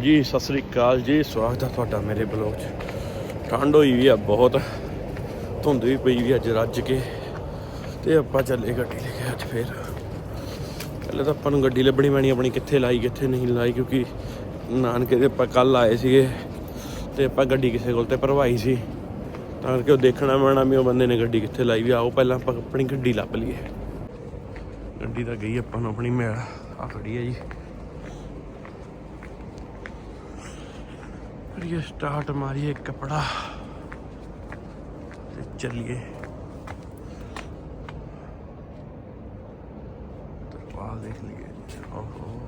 ਜੀ, ਸਤਿ ਸ੍ਰੀ ਅਕਾਲ ਜੀ। ਸਵਾਗਤ ਹੈ ਤੁਹਾਡਾ ਮੇਰੇ ਬਲੌਗ 'ਚ। ਠੰਡ ਹੋਈ ਵੀ ਆ ਬਹੁਤ। ਧੁੰਦ ਵੀ ਪਈ ਵੀ ਅੱਜ ਰੱਜ ਕੇ। ਤੇ ਆਪਾਂ ਚੱਲੇ ਗੱਡੀ ਲੈ ਕੇ ਅੱਜ ਫੇਰ। ਪਹਿਲੇ ਤਾਂ ਆਪਾਂ ਨੂੰ ਗੱਡੀ ਲੱਭਣੀ ਪੈਣੀ ਆਪਣੀ ਕਿੱਥੇ ਲਾਈ, ਕਿੱਥੇ ਨਹੀਂ ਲਾਈ, ਕਿਉਂਕਿ ਨਾਨਕੇ ਦੇ ਆਪਾਂ ਕੱਲ ਆਏ ਸੀਗੇ। ਤੇ ਆਪਾਂ ਗੱਡੀ ਕਿਸੇ ਕੋਲ ਤੇ ਭਰਵਾਈ ਸੀ। ਤਾਂ ਕਰਕੇ ਉਹ ਦੇਖਣਾ ਪੈਣਾ ਵੀ ਉਹ ਬੰਦੇ ਨੇ ਗੱਡੀ ਕਿੱਥੇ ਲਾਈ ਵੀ ਆਓ ਪਹਿਲਾਂ ਆਪਾਂ ਆਪਣੀ ਗੱਡੀ ਲੱਭ ਲਈਏ। ਗੱਡੀ ਤਾਂ ਗਈ ਆਪਾਂ ਨੂੰ ਆਪਣੀ ਮੈਲ ਆ ਖੜੀ ਹੈ ਜੀ। ਕਰੀਏ ਸਟਾਰਟ ਮਾਰੀਏ ਕਪੜਾ ਤੇ ਚੱਲੀਏ। ਤਰਪਾਲ ਦੇਖ ਲਈਏ ਓਹੋ।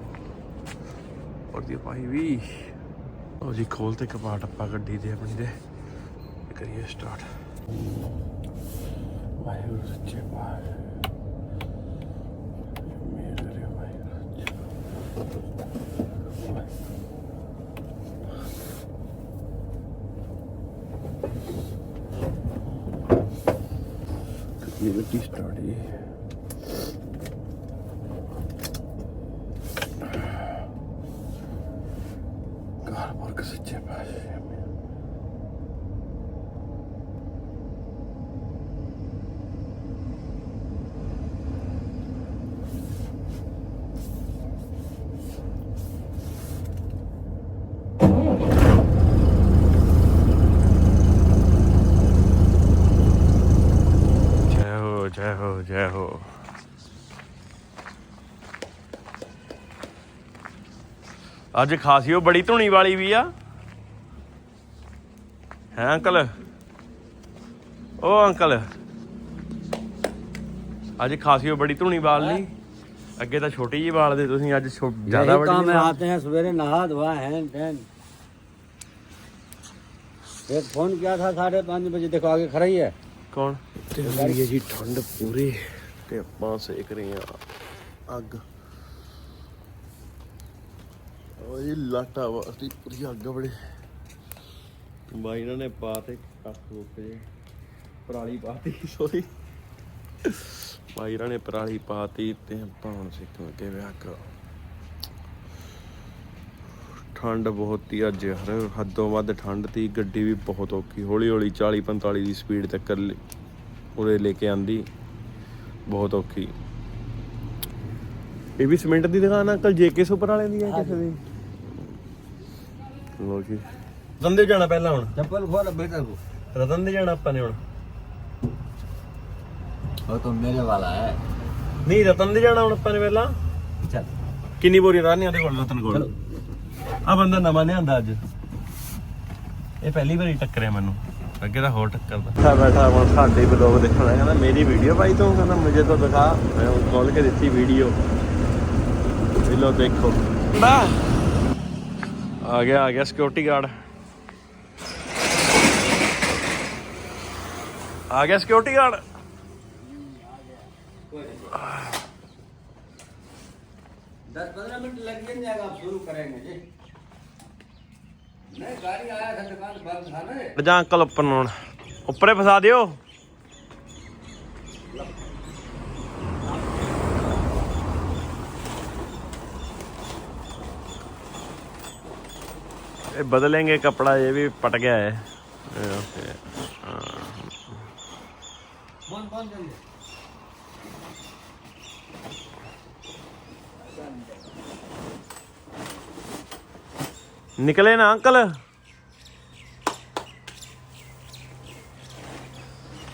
ਔਰ ਦੀ ਭਾਈ ਵੀ। ਉਹ ਜੀ, ਖੋਲ ਤੇ ਕਪਾਟ ਆਪਾਂ ਗੱਡੀ ਦੇ ਆਪਣੀ ਦੇ ਕਰੀਏ ਸਟਾਰਟ। ਵਾਹਿਗੁਰੂ ਸੱਚੇ ਪਾਤਸ਼ਾਹ। ਮੇਰੇ ਵਾਹਿਗੁਰੂ ਇਹ ਗੱਡੀ ਸਟਾਰਟ ਹੀ ਕਾਰ ਮਾਰਕ ਸੱਚੇ ਪਾਸੇ ਜੈ ਹੋ ਜੈ ਹੋ ਜੈ ਹੋ ਅੱਜ ਖਾਸੀਓ ਬੜੀ ਧੁਣੀ ਵਾਲੀ ਵੀ ਆ ਹੈ ਅੰਕਲ ਉਹ ਅੰਕਲ ਅੱਜ ਖਾਸੀਓ ਬੜੀ ਧੁਣੀ ਵਾਲ ਲਈ ਅੱਗੇ ਤਾਂ ਛੋਟੀ ਜੀ ਵਾਲਦੇ ਤੁਸੀਂ ਅੱਜ ਛੋ- ਜ਼ਿਆਦਾ यही काम है ਵੱਡੀ आते हैं सवेरे नहा धोआ हैन टैन एक फोन किया था साढ़े पाँच बजे देखो आगे खड़ा ही है ਕੌਣ ਤੇ ਮੇਰੀ ਜੀ ਠੰਡ ਪੂਰੀ ਤੇ ਆਪਾਂ ਸੇਕ ਰਹੇ ਆ ਅੱਗ। ਓਏ ਲਾਟਾ ਵਾਸਤੇ ਪੂਰੀ ਅੱਗ ਬੜੇ। ਬਾਈ ਇਹਨਾਂ ਨੇ ਪਾ ਤੇ ਕੱਖ ਪਰਾਲੀ ਪਾਤੀ ਸੋਰੀ ਬਾਈ ਇਹਨਾਂ ਨੇ ਪਰਾਲੀ ਪਾਤੀ ਤੇ ਆਪਾਂ ਹੁਣ ਸੇਕਣ ਲੱਗੇ ਵੇ ਅੱਗ। ਠੰਡ ਬਹੁਤ ਹੀ ਅੱਜ ਯਾਰ, ਹੱਦੋਂ ਵੱਧ ਠੰਡ ਤੀ, ਗੱਡੀ ਵੀ ਬਹੁਤ ਔਖੀ ਹੌਲੀ ਹੌਲੀ 40 45 ਦੀ ਸਪੀਡ ਤੱਕ ਲ- ਉਰੇ ਲੈ ਕੇ ਆਂਦੀ। ਬਹੁਤ ਔਖੀ। ਇਹ ਵੀ ਸਿਮੈਂਟ ਦੀ ਦੁਕਾਨ ਆ ਕੱਲ ਜੇਕੇ ਸੁਪਰ ਵਾਲਿਆਂ ਦੀ ਹੈ ਕਿਸੇ ਦੀ? ਲੋ ਜੀ। ਰਤਨ ਜਾਣਾ ਪਹਿਲਾਂ ਹੁਣ। ਚੱਪਲ ਖੋਲ ਬੇਟਾ ਕੋ ਰਤਨ ਜਾਣਾ ਆਪਾਂ ਨੇ ਹੁਣ। ਉਹ ਤਾਂ ਮੇਰੇ ਵਾਲਾ ਹੈ। ਨਹੀਂ ਰਤਨ ਜਾਣਾ ਹੁਣ ਆਪਾਂ ਨੇ ਪਹਿਲਾਂ। ਚੱਲ। ਕਿੰਨੀ ਬੋਰੀ ਰਾਣੀ ਉਹਦੇ ਕੋਲ ਰਤਨ ਕੋਲ? ਆ ਬੰਦਾ ਨਵਾਂ ਲਿਆਂਦਾ ਅੱਜ। ਇਹ ਪਹਿਲੀ ਵਾਰੀ ਟੱਕਰਿਆ ਮੈਨੂੰ। ਅੱਗੇ ਤਾਂ ਹੋਰ ਟੱਕਰਦਾ ਬੈਠਾ ਬੈਠਾ ਹੁਣ ਸਾਡੇ ਬਲੌਗ ਦੇਖਣਾ ਕਹਿੰਦਾ ਮੇਰੀ ਵੀਡੀਓ ਪਾਈ ਤੂੰ ਕਹਿੰਦਾ ਮੁਝੇ ਤਾਂ ਦਿਖਾ ਮੈਂ ਉਹ ਖੋਲ ਕੇ ਦਿੱਤੀ ਵੀਡੀਓ ਇਹ ਲੋ ਦੇਖੋ ਬਾ ਆ ਗਿਆ ਆ ਗਿਆ ਸਿਕਿਉਰਿਟੀ ਗਾਰਡ ਆ ਗਿਆ ਸਿਕਿਉਰਿਟੀ ਗਾਰਡ दस पंद्रह मिनट लग भी जाएगा आप शुरू करेंगे जी नहीं ਉੱਪਰ ਨੂੰ ਹੁਣ। ਉੱਪਰੇ ਫਸਾ ਦਿਓ ਇਹ ਬਦਲेंगे ਕਪੜਾ, ਇਹ ਵੀ ਪਟ ਗਿਆ ਹੈ ਇਹ। ਨਿਕਲੇ ਨਾ ਅੰਕਲ।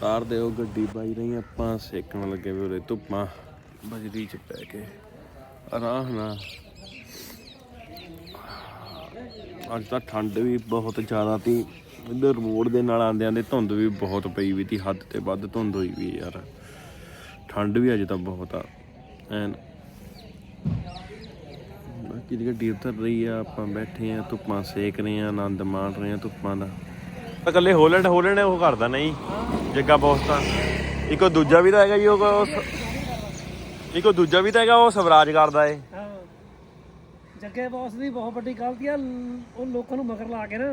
ਤਾਰ ਦਿਓ ਗੱਡੀ ਬਾਈ ਰਹੀ ਆਪਾਂ ਸੇਕਣ ਲੱਗੇ ਵੀ ਉਰੇ ਧੁੱਪਾਂ। ਬਜਰੀ ਚ ਪੈ ਕੇ। ਆਰਾਮ ਨਾਲ। ਅੱਜ ਤਾਂ ਠੰਡ ਵੀ ਬਹੁਤ ਜ਼ਿਆਦਾ ਤੀ। ਇੱਧਰ ਰੋਡ ਦੇ ਨਾਲ ਆਂਦਿਆਂ ਦੇ ਧੁੰਦ ਵੀ ਬਹੁਤ ਪਈ ਵੀ ਤੀ, ਹੱਦ ਤੇ ਵੱਧ ਧੁੰਦ ਹੋਈ ਵੀ ਯਾਰ। ਠੰਡ ਵੀ ਅੱਜ ਤਾਂ ਬਹੁਤ ਆ। ਐਨ। ਬਾਕੀ ਦੀ ਗੱਡੀ ਉਤਰ ਰਹੀ ਆ ਆਪਾਂ ਬੈਠੇ ਆ ਧੁੱਪਾਂ ਸੇਕ ਰਹੇ ਆ ਆਨੰਦ ਮਾਣ ਰਹੇ ਆ ਧੁੱਪਾਂ ਦਾ। ਇਕੱਲੇ ਹੋਲੈਂਡ ਹੋਲੈਂਡ ਉਹ ਕਰਦਾ ਨਹੀਂ ਜੱਗਾ ਬੌਸ ਤਾਂ ਇੱਕੋ ਦੂਜਾ ਵੀ ਤਾਂ ਹੈਗਾ ਜੀ ਉਹ ਇੱਕੋ ਦੂਜਾ ਵੀ ਤਾਂ ਹੈਗਾ ਉਹ ਸਵਰਾਜ ਕਰਦਾ ਏ। ਜੱਗੇ ਬੌਸ ਦੀ ਬਹੁਤ ਵੱਡੀ ਗਲਤੀ ਆ ਉਹ ਲੋਕਾਂ ਨੂੰ ਮਗਰ ਲਾ ਕੇ ਨਾ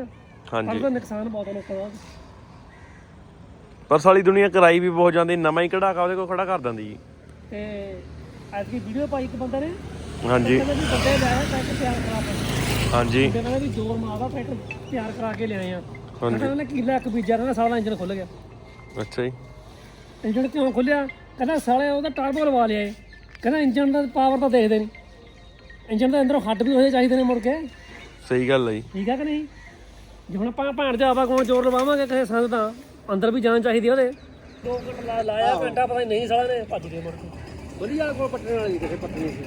ਹਾਂਜੀ। ਉਹਦਾ ਨੁਕਸਾਨ ਬਹੁਤ ਆ ਲੋਕਾਂ ਦਾ। ਪਰ ਸਾਲੀ ਦੁਨੀਆ ਕਰਾਈ ਵੀ ਬਹੁਤ ਜਾਂਦੀ ਨਵਾਂ ਹੀ ਕਢਾਕਾ ਉਹਦੇ ਕੋਲ ਖੜਾ ਕਰ ਦਿੰਦੀ ਜੀ। ਤੇ ਅੱਜ ਦੀ ਵੀਡੀਓ ਪਾਈ ਇੱਕ ਬੰਦੇ ਨੇ ਹਾਂਜੀ। ਕਹਿੰਦਾ ਵੀ ਬੰਦੇ ਲੈ ਆਇਆ ਤਾਂ ਕਿ ਤਿਆਰ ਕਰਾ ਪਏ ਹਾਂਜੀ। ਤੇ ਕਹਿੰਦਾ ਵੀ ਜੋਰ ਮਾਰਦਾ ਟਰੈਕਟਰ ਤਿਆਰ ਕਰਾ ਕੇ ਲਿਆਏ ਆ। ਹਾਂਜੀ। ਕਹਿੰਦਾ ਉਹਨੇ ਕਿੱਲਾ ਇੱਕ ਬੀਜਿਆ ਕਹਿੰਦਾ ਸਾਲਾ ਇੰਜਨ ਖੁੱਲ ਗਿਆ। ਅੱਛਾ ਜੀ। ਇੰਜਨ ਕਿਉਂ ਖੁੱਲਿਆ ਕਹਿੰਦਾ ਸਾਲੇ ਉਹਦਾ ਟਰਬੋ ਲਵਾ ਲਿਆ ਏ। ਕਹਿੰਦਾ ਇੰਜਨ ਦਾ ਪਾਵਰ ਤਾਂ ਦੇਖਦੇ ਨਹੀਂ ਇੰਜਨ ਦੇ ਅੰਦਰੋਂ ਹੱਡ ਵੀ ਹੋਏ ਚਾਹੀਦੇ ਨੇ ਮੁੜ ਕੇ। ਸਹੀ ਗੱਲ ਹੈ ਜੀ। ਠੀਕ ਹੈ ਕਿ ਨਹੀਂ? ਜੇ ਹੁਣ ਆਪਾਂ ਭਾਣ ਜਾਵਾ ਕੋਲ ਜ਼ੋਰ ਲਵਾਵਾਂਗੇ ਕਿਸੇ ਸੰਦ ਦਾ ਅੰਦਰ ਵੀ ਜਾਣ ਚਾਹੀਦੀ ਆ ਉਹਦੇ। ਦੋ ਘੰਟੇ ਲਾਇਆ ਘੰਟਾ ਪਤਾ ਨਹੀਂ ਸਾਲਾ ਨੇ ਭੱਜ ਗਏ ਮੁੜ ਕੇ। ਵਧੀਆ ਕੋਲ ਪੱਟਣ ਵਾਲੀ ਕਿਸੇ ਪੱਟਣੀ ਸੀ।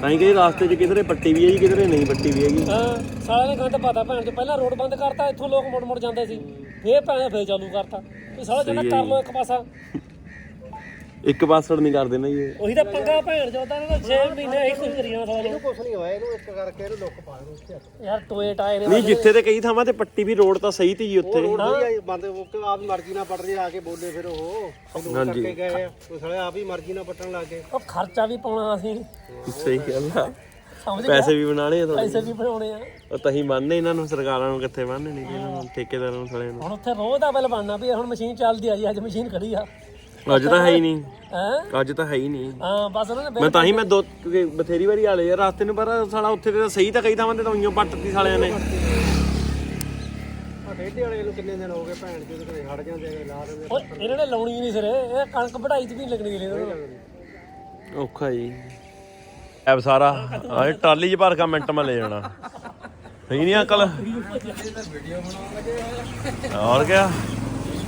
ਤਾਂ ਹੀ ਕਹੀ ਰਾਸਤੇ 'ਚ ਕਿਧਰੇ ਪੱਟੀ ਵੀ ਹੈ ਜੀ ਕਿਧਰੇ ਨਹੀਂ ਪੱਟੀ ਵੀ ਹੈਗੀ। ਹਾਂ ਸਾਲੇ ਨੇ ਗੰਦ ਪਤਾ ਭੈਣ ਚ ਪਹਿਲਾਂ ਰੋਡ ਬੰਦ ਕਰਤਾ ਇੱਥੋਂ ਲੋਕ ਮੁੜ ਮੁੜ ਜਾਂਦੇ ਸੀ। ਫੇਰ ਭੈਣ ਫੇਰ ਚਾਲੂ ਕਰਤਾ। ਵੀ ਸਾਲਾ ਕਹਿੰਦਾ ਕਰ ਲੋ ਇੱਕ ਪਾਸਾ। ਇੱਕ ਪਾਸੜ ਨਹੀਂ ਕਰਦੇ ਨਾ ਜੀ ਇਹ। ਉਹੀ ਤਾਂ ਪੰਗਾ ਭੈਣ ਚੋਦਾ ਨੇ 6 ਮਹੀਨੇ ਇਹੀ ਕੁਝ ਕਰੀ ਜਾਣਾ ਸਾਲੇ ਕੁਛ ਨਹੀਂ ਹੋਇਆ ਇਹਨੂੰ ਇੱਕ ਕਰਕੇ ਇਹਨੂੰ ਲੁੱਕ ਪਾ ਦੇ ਉੱਥੇ ਯਾਰ ਟੋਏ ਟਾਏ ਨੇ ਨਹੀਂ ਜਿੱਥੇ ਤੇ ਕਈ ਥਾਵਾਂ ਤੇ ਪੱਟੀ ਵੀ ਰੋਡ ਤਾਂ ਸਹੀ ਤੀ ਜੀ ਉੱਥੇ। ਵਧੀਆ ਬੰਦ ਉਹ ਕਿ ਆਪ ਮਰਜ਼ੀ ਨਾਲ ਪੱਟ ਰਹੇ ਆ ਕੇ ਬੋਲੇ ਫਿਰ ਉਹ। ਇਹਨੂੰ ਹਾਂਜੀ। ਕਰਕੇ ਗਏ ਆ ਉਹ ਸਾਲੇ ਆਪ ਹੀ ਮਰਜ਼ੀ ਨਾਲ ਪੱਟਣ ਲੱਗ ਗਏ। ਉਹ ਖਰਚਾ ਵੀ ਪਾਉਣਾ ਅਸੀਂ। ਸਹੀ ਗੱਲ ਆ। ਸਮਝ ਪੈਸੇ ਵੀ ਬਣਾਣੇ ਆ ਪੈਸੇ ਵੀ ਬਣਾਉਣੇ ਆ। ਉਹ ਤਾਂ ਹੀ ਮੰਨਦੇ ਇਹਨਾਂ ਨੂੰ ਸਰਕਾਰਾਂ ਨੂੰ ਕਿੱਥੇ ਮੰਨਣੇ ਨਹੀਂ ਇਹਨਾਂ ਨੂੰ ਠੇਕੇਦਾਰਾਂ ਨੂੰ ਸਾਲਿਆਂ ਨੂੰ। ਹੁਣ ਉੱਥੇ ਰੋਜ਼ ਦਾ ਬਿੱਲ ਬਣਨਾ ਵੀ ਹੁਣ ਮਸ਼ੀਨ ਚੱਲਦੀ ਆ ਜੀ ਅੱਜ ਮਸ਼ੀਨ ਖੜੀ ਆ। ਅੱਜ ਤਾਂ ਹੈ ਹੀ ਨਹੀਂ। ਹੈ? ਅੱਜ ਤਾਂ ਹੈ ਹੀ ਨਹੀਂ। ਹਾਂ ਬਸ ਉਹਨਾਂ ਨੇ ਮੈਂ ਤਾਂ ਹੀ ਮੈਂ ਦੋ ਕਿਉਂਕਿ ਬਥੇਰੀ ਵਾਰੀ ਆਲੇ ਯਾਰ ਰਾਸਤੇ ਨੂੰ ਪਰ ਸਾਲਾ ਉੱਥੇ ਤੇ ਤਾਂ ਸਹੀ ਤਾਂ ਕਈ ਥਾਵਾਂ ਤੇ ਤਾਂ ਉਈਓ ਪੱਟਤੀ ਸਾਲਿਆਂ ਨੇ। ਆ ਡੇਢੇ ਵਾਲੇ ਨੂੰ ਕਿੰਨੇ ਦਿਨ ਹੋ ਗਏ ਭੈਣ ਚੋਦ ਕਿਤੇ ਹਟ ਜਾਂਦੇ ਅਗਲੇ ਲਾ ਦਿੰਦੇ ਉਹ ਇਹਨਾਂ ਨੇ ਲਾਉਣੀ ਨਹੀਂ ਸਿਰੇ। ਇਹ ਕਣਕ ਵਢਾਈ ਚ ਵੀ ਨੀ ਲੱਗਣੀ ਇਹਨਾਂ ਨੂੰ। ਔਖਾ ਜੀ। ਐਬ ਸਾਰਾ ਆਹ ਟਰਾਲੀ 'ਚ ਭਰ ਕੇ ਮਿੰਟ ਮੈਂ ਲੈ ਜਾਣਾ। ਸਹੀ ਨਹੀਂ ਅੰਕਲ? ਹੋਰ ਕਿਆ?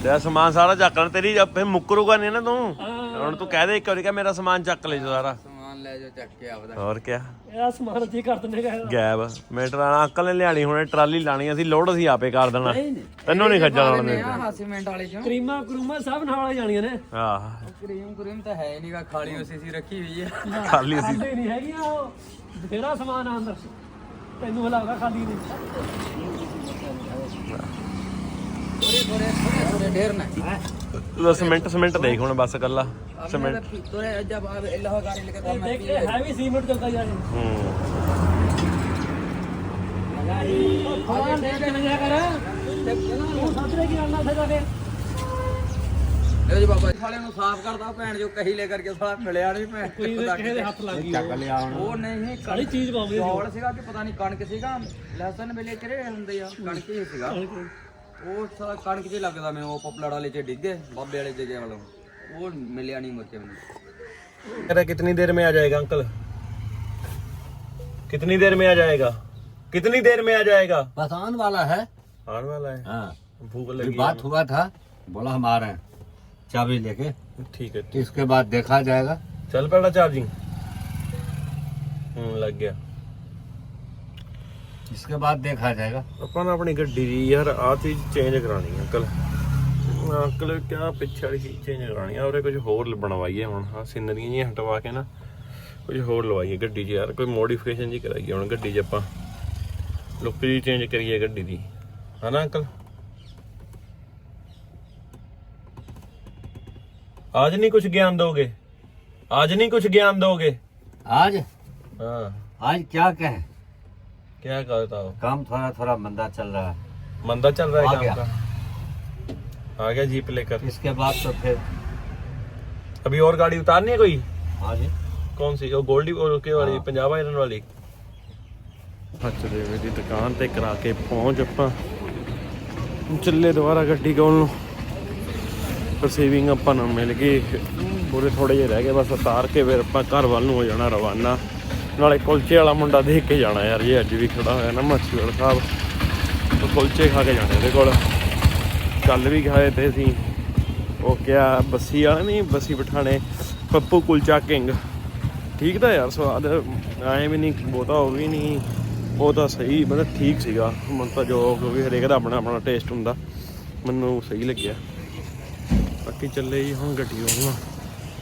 ਤੇ ਸਮਾਨ ਸਾਰਾ ਚੱਕ ਲੈ ਤੇਰੀ ਫੇ ਮੁੱਕਰੂਗਾ ਨਹੀਂ ਨਾ ਤੂੰ। ਹੁਣ ਤੂੰ ਕਹਿ ਦੇ ਇੱਕ ਵਾਰੀ ਕਿ ਮੇਰਾ ਸਮਾਨ ਚੱਕ ਲੈ ਜੋ ਸਾਰਾ। ਸਮਾਨ ਲੈ ਜਾ ਚੱਕ ਕੇ ਆਪਦਾ। ਹੋਰ ਕਿਆ? ਇਹ ਸਮਾਨ ਜੀ ਕਰ ਦਿੰਦੇ ਗਾ ਗੈਬ ਮੈਂ ਟਰਾਣਾ ਅੰਕਲ ਨੇ ਲਿਆਣੀ ਹੁਣੇ ਟਰਾਲੀ ਲਾਣੀ ਅਸੀਂ ਲੋਡ ਅਸੀਂ ਆਪੇ ਕਰ ਦੇਣਾ। ਤੈਨੂੰ ਨਹੀਂ ਖੱਜਲ ਆਉਣ ਦੇ ਹਾਂ ਸੀਮੈਂਟ ਵਾਲੇ ਚੋਂ। ਕਰੀਮਾ ਕਰੂਮਾ ਸਭ ਨਾਲ ਜਾਣੀਆਂ ਨੇ। ਆਹ। ਕਰੀਮ ਕਰੀਮ ਤਾਂ ਹੈ ਨਹੀਂਗਾ ਖਾਲੀ ਉਸੇ ਸੀ ਰੱਖੀ ਹੋਈ ਹੈ ਖਾਲੀ ਅਸੀਂ ਖਾਲੀ ਨਹੀਂ ਹੈਗੀਆਂ ਉਹ। ਬਥੇਰਾ ਸਮਾਨ ਆ ਅੰਦਰ। ਤੈਨੂੰ ਹਲਾਉਗਾ ਖਾਲੀ ਨਹੀਂ। ਥੋੜੇ ਥੋੜੇ ਥੋੜੇ ਥੋੜੇ ਢੇਰ ਨਾ ਤੂੰ ਸਿਮੈਂਟ ਸਿਮੈਂਟ ਦੇਖ ਹੁਣ ਬਸ ਕੱਲਾ ਸਿਮੈਂਟ थोड़े जब आप इलाहा गाड़ी लेकर तो ਦੇਖ ਕੇ ਹੈਵੀ ਸੀਮੈਂਟ ਚਲਦਾ ਜਾ ਰਿਹਾ ਹੂੰ ਹਾਂ ਦੇ ਦੇ ਨਾ ਕਰ ਤੂੰ ਸਾਹਮਣੇ ਕੀ ਆਣਾ ਉੱਥੇ ਜਾ ਕੇ ਲੈ ਜੀ ਬਾਬਾ ਸਾਲੇ ਨੂੰ ਸਾਫ਼ ਕਰਦਾ ਭੈਣ ਜੋ ਕਹੀ ਲੈ ਕਰਕੇ ਸਾਲਾ ਮਿਲਿਆ ਨਹੀਂ ਭੈਣ ਕੋਈ ਦੇ ਕਿਸੇ ਦੇ ਹੱਥ ਲੱਗ ਗਈ ਚੱਕ ਲਿਆ ਹੁਣ ਉਹ ਨਹੀਂ ਸਾਰੀ ਚੀਜ਼ ਪਾਉਂਦੇ ਚੌਲ ਸੀਗਾ ਕਿ ਪਤਾ ਨਹੀਂ ਕਣਕ ਸੀਗਾ ਲਸਣ ਵੇਲੇ ਕਿਹੜੇ ਹੁੰਦੇ ਆ ਕਣਕ ਹੀ ਸੀਗਾ ਉਹ ਸਾਲਾ ਕਣਕ 'ਚ ਹੀ ਲੱਗਦਾ ਮੈਨੂੰ ਉਹ ਪਪਲੜ ਵਾਲੇ 'ਚ ਡਿੱਗੇ ਬਾਬੇ ਵਾਲੇ ਜਗ੍ਹਾ ਵਾਲੋਂ ਉਹ ਮਿਲਿਆ ਨਹੀਂ ਮੁੱਕੇ ਮੈਨੂੰ तेरा कितनी देर में आ जाएगा अंकल कितनी देर में आ जाएगा कितनी देर में आ जाएगा बस आने वाला है आने वाला है हाँ भूख अभी लगी बात हुआ था बोला हम आ रहे हैं चाबी लेके है। ठीक है तो इसके बाद देखा जाएगा चल पड़ा चार्जिंग हम्म लग गया इसके बाद देखा जाएगा ਆਪਾਂ ਨਾ ਆਪਣੀ ਗੱਡੀ ਦੀ ਯਾਰ ਆ ਚੀਜ਼ ਚੇਂਜ ਕਰਾਣੀ ਹੈ ਅੰਕਲ ਅੰਕਲ ਕਿਆ ਪਿੱਛੇ ਵਾਲੀ ਚੀਜ਼ ਚੇਂਜ ਕਰਾਣੀ ਆ ਔਰੇ ਕੁਝ ਹੋਰ ਬਣਵਾਈਏ ਹੁਣ ਆ ਸਿਨਰੀਆਂ ਜਿਹੀਆਂ ਹਟਵਾ ਕੇ ਨਾ ਕੁਝ ਹੋਰ ਲਵਾਈਏ ਗੱਡੀ 'ਚ ਯਾਰ ਕੋਈ ਮੋਡੀਫਿਕੇਸ਼ਨ ਜੀ ਕਰਾਈਏ ਹੁਣ ਗੱਡੀ 'ਚ ਆਪਾਂ ਲੁੱਕ ਜੀ ਚੇਂਜ ਕਰੀਏ ਗੱਡੀ ਦੀ ਹਨਾ ਅੰਕਲ आज नहीं कुछ ज्ञान दोगे आज नहीं कुछ ज्ञान दोगे आज हाँ आज क्या कहें क्या कहता हो काम थोड़ा थोड़ा मंदा चल रहा है मंदा चल रहा आ है गया। काम का आ गया जीप लेकर इसके बाद तो फिर अभी और गाड़ी उतारनी है कोई हाँ जी कौन सी ਉਹ ਗੋਲਡੀ ਕੇ ਵਾਲੀ ਪੰਜਾਬ ਆਇਰਨ ਵਾਲੀ ਅੱਛਾ ਦੀ ਦੁਕਾਨ ਤੇ ਕਰਾ ਕੇ ਪਹੁੰਚ ਆਪਾਂ ਚੱਲੇ ਦੁਬਾਰਾ ਗੱਡੀ ਕੋਲ ਨੂੰ ਰਿਸੀਵਿੰਗ ਆਪਾਂ ਨੂੰ ਮਿਲ ਗਈ ਪੂਰੇ ਥੋੜੇ ਜਿਹੇ ਰਹਿ ਗਏ ਬਸ ਉਤਾਰ ਕੇ ਫਿਰ ਆਪਾਂ ਘਰ ਵੱਲ ਨੂੰ ਹੋ ਜਾਣਾ ਰਵਾਨਾ ਨਾਲੇ ਕੁਲਚੇ ਵਾਲਾ ਮੁੰਡਾ ਦੇਖ ਕੇ ਜਾਣਾ ਯਾਰ, ਇਹ ਅੱਜ ਵੀ ਖੜਾ ਹੋਇਆ ਨਾ ਮੱਛੀਵਾਲ ਸਾਹਿਬ। ਉਹ ਕੁਲਚੇ ਖਾ ਕੇ ਜਾਣੇ ਉਹਦੇ ਕੋਲ। ਕੱਲ ਵੀ ਖਾਏ ਤੇ ਅਸੀਂ। ਉਹ ਕਿਹਾ ਬੱਸੀ ਵਾਲਾ ਨਹੀਂ, ਬੱਸੀ ਪਠਾਣੇ। ਪੱਪੂ ਕੁਲਚਾ ਕਿੰਗ। ਠੀਕ ਤਾਂ ਯਾਰ ਸਵਾਦ, ਐ ਵੀ ਨਹੀਂ, ਬਹੁਤਾ ਉਹ ਵੀ ਨਹੀਂ। ਉਹ ਤਾਂ ਸਹੀ, ਮਤਲਬ ਠੀਕ ਸੀਗਾ। ਮਨ ਤਾਂ ਜੋ ਕਿਉਂਕਿ ਹਰੇਕ ਦਾ ਆਪਣਾ ਆਪਣਾ ਟੇਸਟ ਹੁੰਦਾ। ਮੈਨੂੰ ਸਹੀ ਲੱਗਿਆ। ਬਾਕੀ ਚੱਲੇ ਜੀ ਹੁਣ ਗੱਡੀ ਆਉਣਾ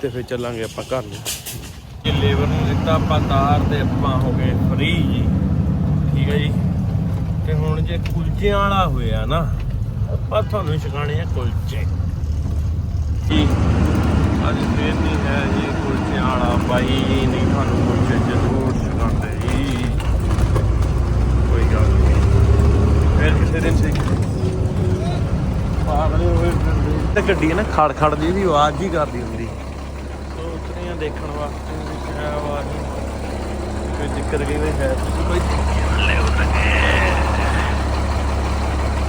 ਤੇ ਫਿਰ ਚੱਲਾਂਗੇ ਆਪਾਂ ਘਰ ਨੂੰ। ਇਹ ਲੇਬਰ ਨੂੰ ਦਿੱਤਾ ਆਪਾਂ ਤਾਰ ਤੇ ਆਪਾਂ ਹੋ ਗਏ ਫ੍ਰੀ ਜੀ। ਠੀਕ ਹੈ ਜੀ? ਤੇ ਹੁਣ ਜੇ ਕੁਲਚਿਆਂ ਵਾਲਾ ਹੋਇਆ ਨਾ ਆਪਾਂ ਤੁਹਾਨੂੰ ਛਕਾਣੇ ਆ ਕੁਲਚੇ। ਜੀ ਅੱਜ ਫੇਰ ਨਹੀਂ ਹੈ ਜੀ ਕੁਲਚਿਆਂ ਵਾਲਾ। ਬਾਈ ਨਹੀਂ ਤੁਹਾਨੂੰ ਕੁਲਚੇ ਜ਼ਰੂਰ ਛਕਾਉਂਦੇ ਜੀ। ਕੋਈ ਗੱਲ ਨਹੀਂ। ਫਿਰ ਕਿਸੇ ਦਿਨ ਸੇ ਪਾਗਲੇ ਹੋਏ ਫਿਰਦੇ। ਤੇ ਗੱਡੀ ਨਾ ਖੜ ਖੜ ਦੀ ਵੀ ਆਵਾਜ਼ ਹੀ ਕਰਦੀ ਹੁੰਦੀ। ਸੋਚ ਰਹੇ ਆ ਦੇਖਣ ਵਾਸਤੇ। ਵੀ ਕਿਆ ਕੋਈ ਦਿੱਕਤ ਗਈ ਹੋਈ ਹੈ ਤੁਸੀਂ ਕੋਈ ਚੱਲੇ ਉੱਡ ਕੇ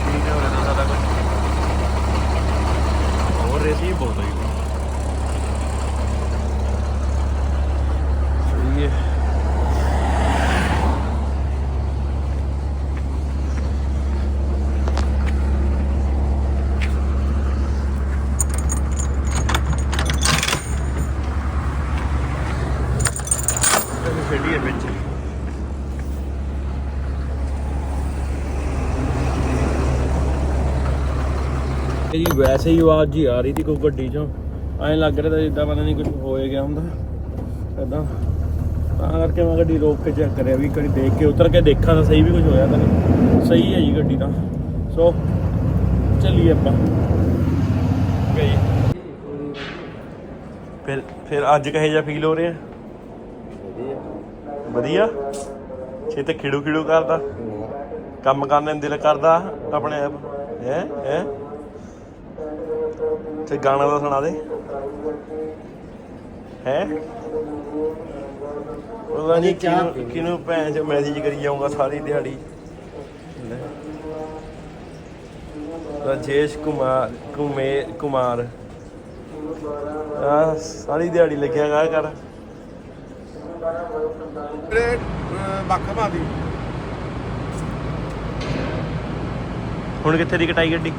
ਠੀਕ ਹੈ ਉਹਦਾ ਸਾਡਾ ਕੁਝ ਹੋਰ ਰੇਤੀ ਬਹੁਤ ਹੋਈ ਸਹੀ ਹੈ ਖੇਡੀ ਹੈ ਵਿੱਚ। ਜੀ ਵੈਸੇ ਹੀ ਆਵਾਜ਼ ਜੀ ਆ ਰਹੀ ਸੀ ਕੋਈ ਗੱਡੀ ਚੋਂ। ਐਂ ਲੱਗ ਰਿਹਾ ਤਾਂ ਜਿੱਦਾਂ ਪਤਾ ਨਹੀਂ ਕੁਝ ਹੋਏ ਗਿਆ ਹੁੰਦਾ। ਇਦਾਂ ਤਾਂ ਕਰਕੇ ਮੈਂ ਗੱਡੀ ਰੋਕ ਕੇ ਚੈੱਕ ਕਰਿਆ ਵੀ ਕਦੀ ਦੇਖ ਕੇ ਉਤਰ ਕੇ ਦੇਖਾਂ ਤਾਂ ਸਹੀ ਵੀ ਕੁਝ ਹੋਇਆ ਤਾਂ ਨਹੀਂ। ਸਹੀ ਹੈ ਜੀ ਗੱਡੀ ਤਾਂ। ਸੋ ਚੱਲੀਏ ਆਪਾਂ। ਗਈ ਫਿਰ ਫਿਰ ਅੱਜ ਕਹੇ ਜਿਹਾ ਫੀਲ ਹੋ ਰਿਹਾ? ਵਧੀਆ। ਛੇ ਤੇ ਖਿੜੂ ਖਿੜੂ ਕਰਦਾ। ਕੰਮ ਕਰਨ ਨੂੰ ਦਿਲ ਕਰਦਾ ਆਪਣੇ ਆਪ। ਹੈ ਹੈ। ਤੇ ਗਾਣਾ ਦਾ ਸੁਣਾ ਦੇ। ਹੈ। ਉਹਦਾ ਨਹੀਂ ਕਿਨੂੰ ਕਿਨੂੰ ਭੈਣ ਚ ਮੈਸੇਜ ਕਰੀ ਜਾਊਗਾ ਸਾਰੀ ਦਿਹਾੜੀ। ਰਾਜੇਸ਼ ਕੁਮਾਰ ਕੁਮੇ ਕੁਮਾਰ। ਆ ਸਾਰੀ ਦਿਹਾੜੀ ਲੱਗਿਆ ਗਾ ਕਰ ਵੀਰੇ ਬੱਖ ਮਾਦੀ ਹੁਣ ਕਿੱਥੇ ਦੀ ਕਟਾਈ ਗੱਡੀ?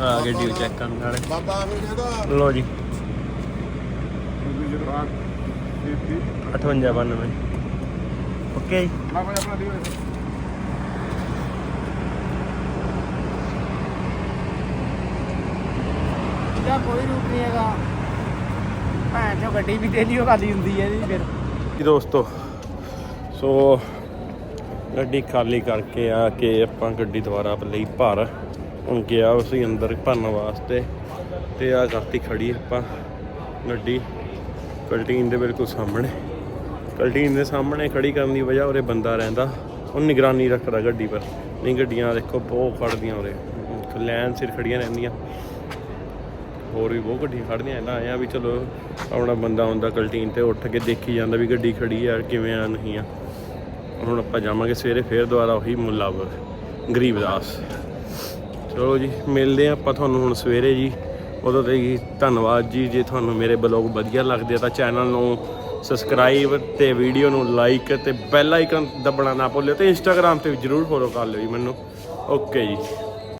ਆ ਗੱਡੀ ਨੂੰ ਚੈੱਕ ਕਰਨ ਵਾਲੇ। ਬਾਬਾ ਫਿਰ ਕਹਿੰਦਾ ਲੋ ਜੀ। ਗੁਜਰਾਤ ਦਿੱਤੀ 5892 ਓਕੇ ਜੀ। ਆਪਣਾ ਕੋਈ ਰੂਪ ਨਹੀਂ ਹੈਗਾ। ਭੈਣ ਚੋ ਗੱਡੀ ਵੀ ਡੇਲੀ ਉਹ ਖਾਲੀ ਹੁੰਦੀ ਹੈ ਜੀ ਫਿਰ। ਜੀ ਦੋਸਤੋ, ਸੋ ਗੱਡੀ ਖਾਲੀ ਕਰਕੇ ਆ ਕੇ ਆਪਾਂ ਗੱਡੀ ਦੁਬਾਰਾ ਲਈ ਭਰ। ਹੁਣ ਗਿਆ ਉਸੇ ਅੰਦਰ ਭਰਨ ਵਾਸਤੇ ਤੇ ਆ ਕਰਤੀ ਖੜੀ ਆਪਾਂ ਗੱਡੀ। ਕਲਟੀਨ ਦੇ ਬਿਲਕੁਲ ਸਾਹਮਣੇ। ਕਲਟੀਨ ਦੇ ਸਾਹਮਣੇ ਖੜੀ ਕਰਨ ਦੀ ਵਜ੍ਹਾ ਉਰੇ ਬੰਦਾ ਰਹਿੰਦਾ। ਉਹ ਨਿਗਰਾਨੀ ਰੱਖਦਾ ਗੱਡੀ ਪਰ। ਨਹੀਂ, ਗੱਡੀਆਂ ਦੇਖੋ, ਬਹੁਤ ਖੜਦੀਆਂ ਉਰੇ। ਲੈਨ ਸਿਰ ਖੜੀਆਂ ਰਹਿੰਦੀਆਂ। ਹੋਰ ਵੀ ਬਹੁਤ ਗੱਡੀਆਂ ਖੜਦੀਆਂ ਇਹਨਾਂ ਆਇਆ ਵੀ ਚਲੋ ਆਪਣਾ ਬੰਦਾ ਹੁੰਦਾ ਕਲਟੀਨ ਤੇ ਉੱਠ ਕੇ ਦੇਖੀ ਜਾਂਦਾ ਵੀ ਗੱਡੀ ਖੜੀ ਆ, ਕਿਵੇਂ ਆ, ਨਹੀਂ ਆ। ਹੁਣ ਆਪਾਂ ਜਾਵਾਂਗੇ ਸਵੇਰੇ ਫੇਰ ਦੁਬਾਰਾ ਉਹੀ ਮੁੱਲਾਵਰ ਗਰੀਬਦਾਸ ਚਲੋ ਜੀ, ਮਿਲਦੇ ਆ ਆਪਾਂ ਤੁਹਾਨੂੰ ਹੁਣ ਸਵੇਰੇ ਜੀ। ਉਦੋਂ ਤੇ ਜੀ ਧੰਨਵਾਦ ਜੀ, ਜੇ ਤੁਹਾਨੂੰ ਮੇਰੇ ਬਲੌਗ ਵਧੀਆ ਲੱਗਦੇ ਆ ਤਾਂ ਚੈਨਲ ਨੂੰ ਸਬਸਕ੍ਰਾਈਬ ਤੇ ਵੀਡੀਓ ਨੂੰ ਲਾਈਕ ਤੇ ਬੈਲ ਆਈਕਨ ਦਬਣਾ ਨਾ ਭੁੱਲਿਓ ਤੇ ਇੰਸਟਾਗ੍ਰam ਤੇ ਵੀ ਜਰੂਰ ਫੋਲੋ ਕਰ ਲਿਓ ਜੀ ਮੈਨੂੰ। ਓਕੇ ਜੀ।